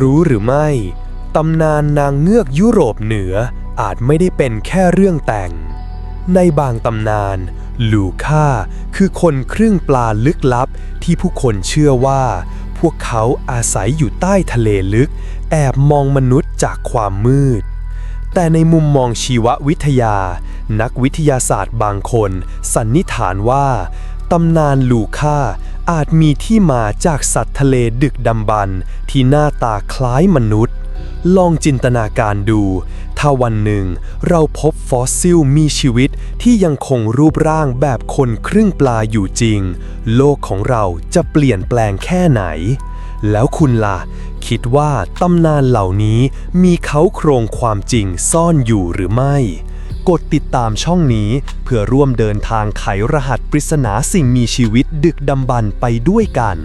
รู้หรือไม่ ตำนานนางเงือกยุโรปเหนืออาจไม่ได้เป็นแค่เรื่องแต่ง ในบางตำนาน ลูค่าคือคนครึ่งปลาลึกลับที่ผู้คนเชื่อว่า พวกเขาอาศัยอยู่ใต้ทะเลลึก แอบมองมนุษย์จากความมืด แต่ในมุมมองชีววิทยา นักวิทยาศาสตร์บางคน สันนิษฐานว่าตำนานลูค่า อาจมีที่มาจากสัตว์ทะเลดึกดำบรรที่หน้าตาคล้ายมนุษย์ ลองจินตนาการดู ถ้าวันหนึ่งเราพบฟอสซิลมีชีวิตที่ยังคงรูปร่างแบบคนครึ่งปลาอยู่จริง โลกของเราจะเปลี่ยนแปลงแค่ไหน แล้วคุณล่ะ คิดว่าตำนานเหล่านี้มีเขาโครงความจริงซ่อนอยู่หรือไม่ กดติดตามช่องนี้ เพื่อร่วมเดินทางไขรหัสปริศนาสิ่งมีชีวิตดึกดำบรรพ์ไปด้วยกัน